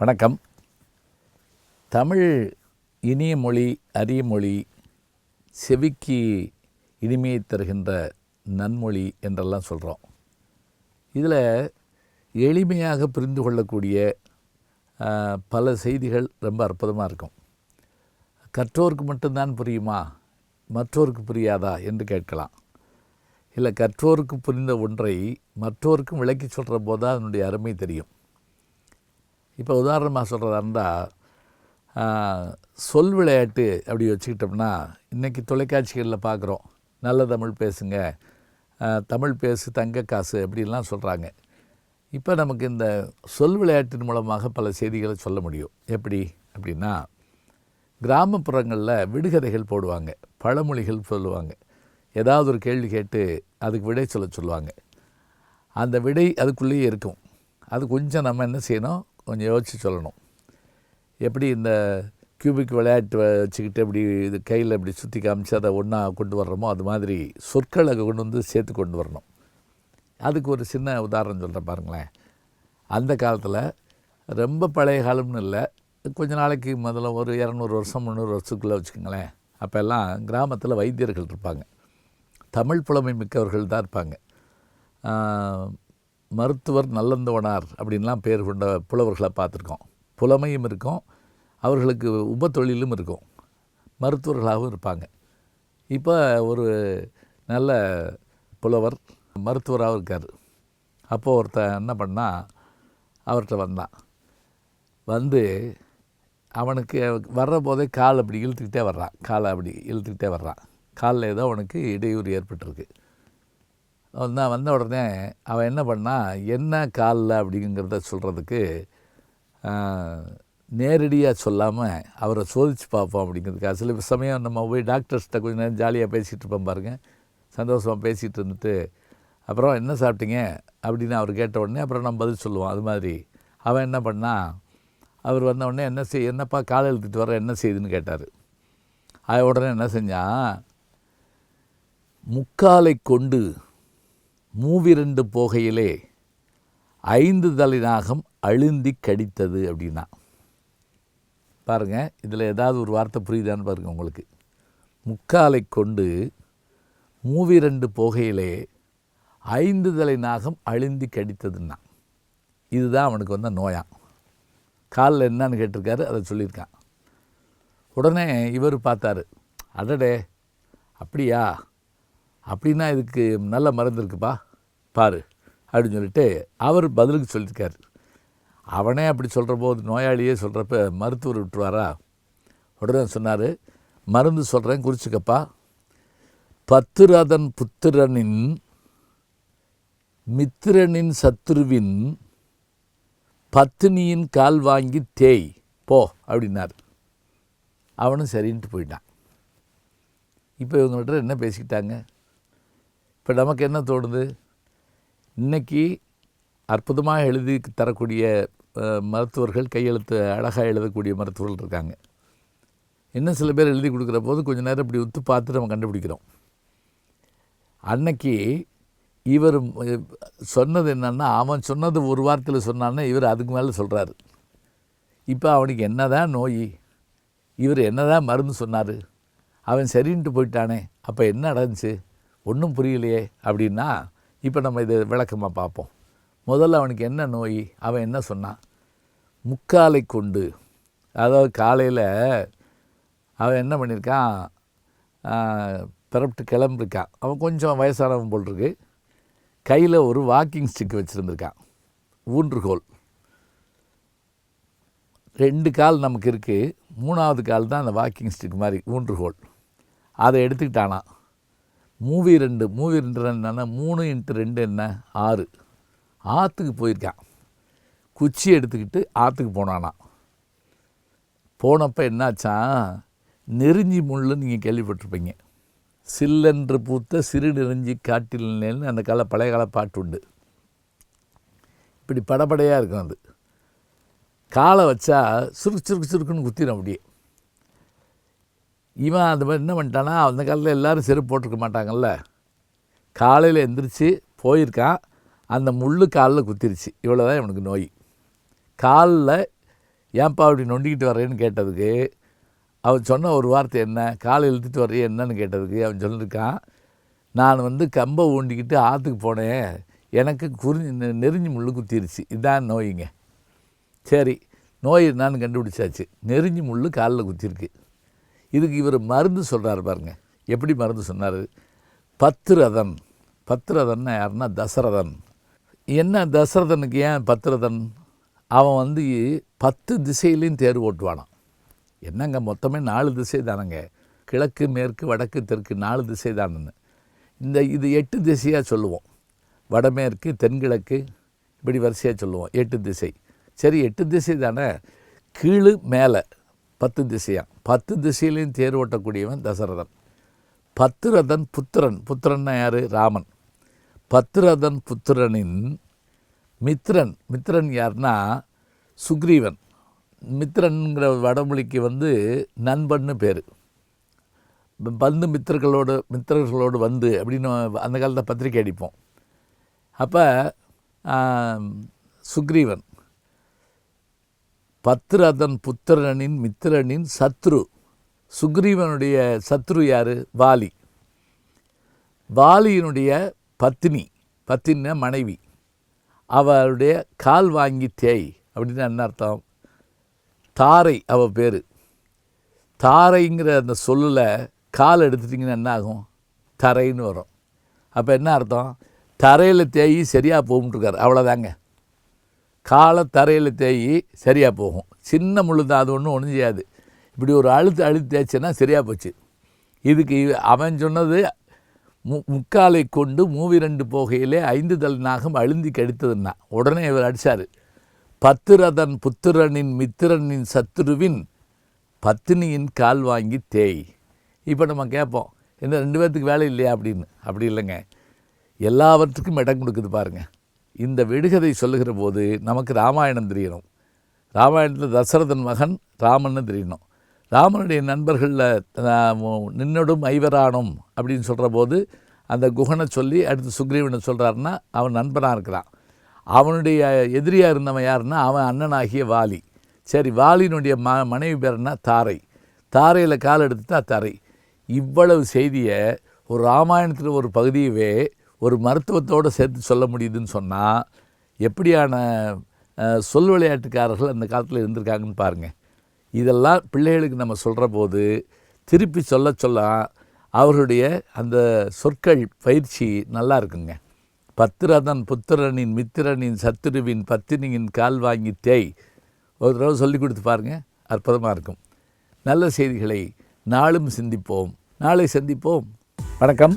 வணக்கம். தமிழ் இனிய மொழி அரிய மொழி செவிக்கு இனிமையை தருகின்ற நன்மொழி என்றெல்லாம் சொல்கிறோம் இதில் எளிமையாக புரிந்து கொள்ளக்கூடிய பல செய்திகள் ரொம்ப அற்புதமாக இருக்கும். கற்றோருக்கு மட்டும்தான் புரியுமா? மற்றோருக்கு புரியாதா என்று கேட்கலாம். இல்லை கற்றோருக்கு புரிந்த ஒன்றை மற்றோருக்கும் விளக்கி சொல்கிற போது தான் அதனுடைய அருமை தெரியும். இப்போ உதாரணமாக சொல்கிறதா இருந்தால் சொல் விளையாட்டு அப்படி வச்சுக்கிட்டோம்னா இன்றைக்கி தொலைக்காட்சிகளில் பார்க்குறோம் நல்ல தமிழ் பேசுங்க தமிழ் பேசு தங்க காசு அப்படின்லாம் சொல்கிறாங்க இப்போ நமக்கு இந்த சொல் விளையாட்டின் மூலமாக பல செய்திகளை சொல்ல முடியும். எப்படி அப்படின்னா கிராமப்புறங்களில் விடுகதைகள் போடுவாங்க பழமொழிகள் சொல்லுவாங்க. ஏதாவது ஒரு கேள்வி கேட்டு அதுக்கு விடை சொல்ல சொல்லுவாங்க. அந்த விடை அதுக்குள்ளேயே இருக்கும். அது கொஞ்சம் நம்ம என்ன செய்யணும்? கொஞ்சம் யோசித்து சொல்லணும். எப்படி இந்த கியூபிக் விளையாட்டு வச்சுக்கிட்டு இப்படி இது கையில் இப்படி சுற்றி காமிச்சு அதை ஒன்றா கொண்டு வர்றோமோ அது மாதிரி சொற்களை கொண்டு வந்து சேர்த்து கொண்டு வரணும். அதுக்கு ஒரு சின்ன உதாரணம் சொல்கிறேன் பாருங்களேன். அந்த காலத்தில் ரொம்ப பழைய காலம்னு இல்லை கொஞ்ச நாளைக்கு முதல்ல ஒரு இரநூறு வருஷம் முந்நூறு வருஷத்துக்குள்ளே வச்சுக்கோங்களேன். அப்போல்லாம் கிராமத்தில் வைத்தியர்கள் இருப்பாங்க. தமிழ் புலமை மிக்கவர்கள் தான் இருப்பாங்க. மருத்துவர் நல்லந்தவனார் அப்படின்லாம் பேர் கொண்ட புலவர்களை பார்த்துருக்கோம். புலமையும் இருக்கும் அவர்களுக்கு உபத்தொழிலும் இருக்கும். மருத்துவர்களாகவும் இருப்பாங்க. இப்போ ஒரு நல்ல புலவர் மருத்துவராகவும் இருக்கார். அப்போது ஒருத்தன் என்ன பண்ணால் அவர்கிட்ட வந்தான் வந்து அவனுக்கு வர்ற போதே கால் அப்படி இழுத்துக்கிட்டே வர்றான். காலை அப்படி இழுத்துக்கிட்டே வர்றான். காலில் ஏதோ அவனுக்கு இடையூறு ஏற்பட்டிருக்கு. நான் வந்த உடனே அவன் என்ன பண்ணான் என்ன காலில்? அப்படிங்கிறத சொல்கிறதுக்கு நேரடியாக சொல்லாமல் அவரை சோதித்து பார்ப்போம் அப்படிங்கிறதுக்காக. சில சமயம் நம்ம போய் டாக்டர்ஸ்கிட்ட கொஞ்சம் நேரம் ஜாலியாக பேசிகிட்டு இருப்போம் பாருங்கள் சந்தோஷமாக பேசிகிட்டு இருந்துட்டு அப்புறம் என்ன சாப்பிட்டீங்க? அப்படின்னு அவர் கேட்ட உடனே அப்புறம் நம்ம பதில் சொல்லுவோம். அது மாதிரி. அவன் என்ன பண்ணான் அவர் வந்த உடனே என்ன செய் என்னப்பா காலை எழுத்துட்டு வர என்ன செய்யுதுன்னு கேட்டார். அது உடனே என்ன செஞ்சான்? முக்காலை கொண்டு மூவிரண்டு போகையிலே ஐந்து தலைநாகம் அழுந்தி கடித்தது அப்படின்னா. பாருங்கள் இதில் ஏதாவது ஒரு வார்த்தை புரியுதான்னு பாருங்கள் உங்களுக்கு. முக்காலை கொண்டு மூவிரண்டு போகையிலே ஐந்து தலை நாகம் அழுந்தி கடித்ததுன்னா. இதுதான் அவனுக்கு வந்த நோயாம் காலில் என்னன்னு கேட்டிருக்காரு அதை சொல்லியிருக்கான். உடனே இவர் பார்த்தாரு அடடே அப்படியா? அப்படின்னா இதுக்கு நல்ல மருந்து இருக்குப்பா. பாரு அப்படின்னு சொல்லிட்டு அவர் பதிலுக்கு சொல்லியிருக்காரு. அவனே அப்படி சொல்கிற போது நோயாளியே சொல்கிறப்ப மருத்துவர் விட்டுருவாரா? உடனே சொன்னார் மருந்து சொல்கிறேன் குறிச்சிக்கப்பா. பத்துரதன் புத்திரனின் மித்திரனின் சத்துருவின் பத்தினியின் கால் வாங்கி தேய் போ அப்படின்னார். அவனும் சரின்ட்டு போயிட்டான். இப்போ இவங்கள்ட்ட என்ன பேசிக்கிட்டாங்க? இப்போ நமக்கு என்ன தோணுது? இன்னைக்கு அற்புதமாக எழுதி தரக்கூடிய மருத்துவர்கள் கையெழுத்து அழகாக எழுதக்கூடிய மருத்துவர்கள் இருக்காங்க. இன்னும் சில பேர் எழுதி கொடுக்குற போது கொஞ்ச நேரம் இப்படி உத்து பார்த்து நம்ம கண்டுபிடிக்கிறோம். அன்னைக்கு இவர் சொன்னது என்னென்னா அவன் சொன்னது ஒரு வார்த்தையில் சொன்னான்னா இவர் அதுக்கு மேலே சொல்கிறாரு இப்போ அவனுக்கு என்னதான் நோய் இவர் என்னதான் மருந்து சொன்னார் அவன் சரின்ட்டு போயிட்டானே அப்போ என்ன நடந்துச்சு? ஒன்றும் புரியலையே அப்படின்னா இப்போ நம்ம இதை விளக்கமாக பார்ப்போம். முதல்ல அவனுக்கு என்ன நோய்? அவன் என்ன சொன்னான்? முக்காலை கொண்டு. அதாவது காலையில் அவன் என்ன பண்ணியிருக்கான்? பிறப்பிட்டு கிளம்பிருக்கான் அவன் கொஞ்சம் வயசானவன் போல் இருக்கு கையில் ஒரு வாக்கிங் ஸ்டிக் வச்சுருந்துருக்கான். ஊன்றுகோல். ரெண்டு கால் நமக்கு இருக்குது மூணாவது கால் தான் அந்த வாக்கிங் ஸ்டிக் மாதிரி ஊன்றுகோல். அதை எடுத்துக்கிட்டானா மூவி ரெண்டு மூவி ரெண்டு என்னென்னா மூணு இன்ட்டு ரெண்டு என்ன? ஆறு. ஆற்றுக்கு போயிருக்கான். குச்சி எடுத்துக்கிட்டு ஆற்றுக்கு போனானான் போனப்போ என்னாச்சான் நெருஞ்சி முள்ளு நீங்கள் கேள்விப்பட்டிருப்பீங்க. சில்லென்று பூத்த சிறு நெருஞ்சி காட்டில் அந்த கால பழைய கால பாட்டு உண்டு. இப்படி படபடையாக இருக்கும் அது. காலை வச்சா சுருக்கு சுருக்கு சுருக்குன்னு குத்திடும் அப்படியே. இவன் அந்த மாதிரி என்ன பண்ணிட்டானா அந்த காலத்தில் எல்லோரும் செருப்பு போட்டிருக்க மாட்டாங்கல்ல? காலையில் எந்திரிச்சு போயிருக்கான். அந்த முள்ளு காலில் குத்திருச்சு. இவ்வளோ தான் இவனுக்கு நோய். காலில் ஏன்பா அப்படி நொண்டிக்கிட்டு வரேன்னு கேட்டதுக்கு அவன் சொன்ன ஒரு வார்த்தை என்ன? காலை இழுத்துட்டு வரையே என்னன்னு கேட்டதுக்கு அவன் சொல்லியிருக்கான் நான் வந்து கம்பை ஊண்டிக்கிட்டு ஆற்றுக்கு போனேன். எனக்கு குறிஞ்சி நெறிஞ்சி முள்ளு குத்திருச்சு. இதான் நோய்ங்க. சரி நோய் என்னான்னு கண்டுபிடிச்சாச்சு. நெறிஞ்சி முள்ளு காலில் குத்திருக்கு. இதுக்கு இவர் மருந்து சொல்கிறார் பாருங்க. எப்படி மருந்து சொன்னார்? பத்ரதன் பத்ரதன்னா யாருன்னா தசரதன் என்ன தசரதனுக்கு ஏன் பத்ரதன்? அவன் வந்து பத்து திசையிலையும் தேர் ஓட்டுவானான் என்னங்க மொத்தமே நாலு திசை தானங்க. கிழக்கு மேற்கு வடக்கு தெற்கு நாலு திசை தானுன்னு. இந்த இது எட்டு திசையாக சொல்லுவோம். வடமேற்கு தென்கிழக்கு இப்படி வரிசையாக சொல்லுவோம். எட்டு திசை. சரி எட்டு திசை தானே. கீழு மேலே. பத்து திசையா. பத்து திசையிலையும் தேர் ஓட்டக்கூடியவன் தசரதன். பத்ரதன் புத்திரன். புத்திரன்னா யார்? ராமன். பத்ரதன் புத்திரனின் மித்ரன். மித்ரன் யாருன்னா சுக்ரீவன். மித்ரன்கிற வடமொழிக்கு வந்து நண்பன்னு பேர். பந்து மித்திரர்களோடு மித்திரர்களோடு வந்து அப்படின்னு அந்த காலத்தில் பத்திரிக்கை அடிப்போம். அப்போ சுக்ரீவன். பத்ரதன் புத்திரனின் மித்திரனின் சத்ரு. சுக்ரீவனுடைய சத்ரு யார்? வாலி. வாலியினுடைய பத்தினி. பத்தின மனைவி. அவருடைய கால் வாங்கி தேய் அப்படின்னு என்ன அர்த்தம்? தாரை அவ பேர். தாரைங்கிற அந்த சொல்லில் கால் எடுத்துட்டிங்கன்னா என்ன ஆகும்? தரைன்னு வரும். அப்போ என்ன அர்த்தம்? தரையில் தேயி சரியாக போகும்ட்டுருக்கார் அவ்வளோதாங்க காலை தரையில் தேயி சரியாக போகும். சின்ன முள்ளு தான் அது ஒன்றும் ஒன்றும் செய்யாது இப்படி ஒரு அழுத்து அழுத்து தேய்ச்சேன்னா சரியாக போச்சு. இதுக்கு அவன் சொன்னது மு முக்காலை கொண்டு மூவிரண்டு போகையிலே ஐந்து தல் நாகம் அழுந்தி கடித்ததுன்னா உடனே இவர் அடித்தார் பத்திரதன் புத்திரனின் மித்திரனின் சத்துருவின் பத்தினியின் கால் வாங்கி தேய். இப்போ நம்ம கேட்போம் என்ன ரெண்டு பேர்த்துக்கு வேலை இல்லையா அப்படின்னு? அப்படி இல்லைங்க. எல்லாவற்றுக்கும் இடம் கொடுக்குது பாருங்கள் இந்த விடுகதை சொல்லுகிற போது நமக்கு ராமாயணம் தெரியணும். ராமாயணத்தில் தசரதன் மகன் ராமன்னு தெரியணும். ராமனுடைய நண்பர்களில் நின்னடும் ஐவரானும் அப்படின்னு சொல்கிற போது அந்த குகனை சொல்லி அடுத்து சுக்ரீவனை சொல்கிறாருன்னா அவன் நண்பனாக இருக்கிறான். அவனுடைய எதிரியாக இருந்தவன் யாருன்னா அவன் அண்ணனாகிய வாலி. சரி வாலியினுடைய ம மனைவி பேர்னா தாரை. தாரையில் கால் எடுத்துட்டா தாரை. இவ்வளவு செய்தியை ஒரு ராமாயணத்தில் ஒரு பகுதியவே ஒரு மருத்துவத்தோடு சேர்த்து சொல்ல முடியுதுன்னு சொன்னால் எப்படியான சொல் விளையாட்டுக்காரர்கள் அந்த காலத்தில் இருந்திருக்காங்கன்னு பாருங்கள் இதெல்லாம் பிள்ளைகளுக்கு நம்ம சொல்கிற போது திருப்பி சொல்ல சொல்ல அவர்களுடைய அந்த சொற்கள் பயிற்சி நல்லா இருக்குங்க. பத்திரதன் புத்திரனின் மித்திரனின் சத்துருவின் பத்தினியின் கால் வாங்கி தேய். ஒரு தடவை சொல்லி கொடுத்து பாருங்கள் அற்புதமாக இருக்கும். நல்ல செய்திகளை நாளும் சிந்திப்போம். நாளை சந்திப்போம். வணக்கம்.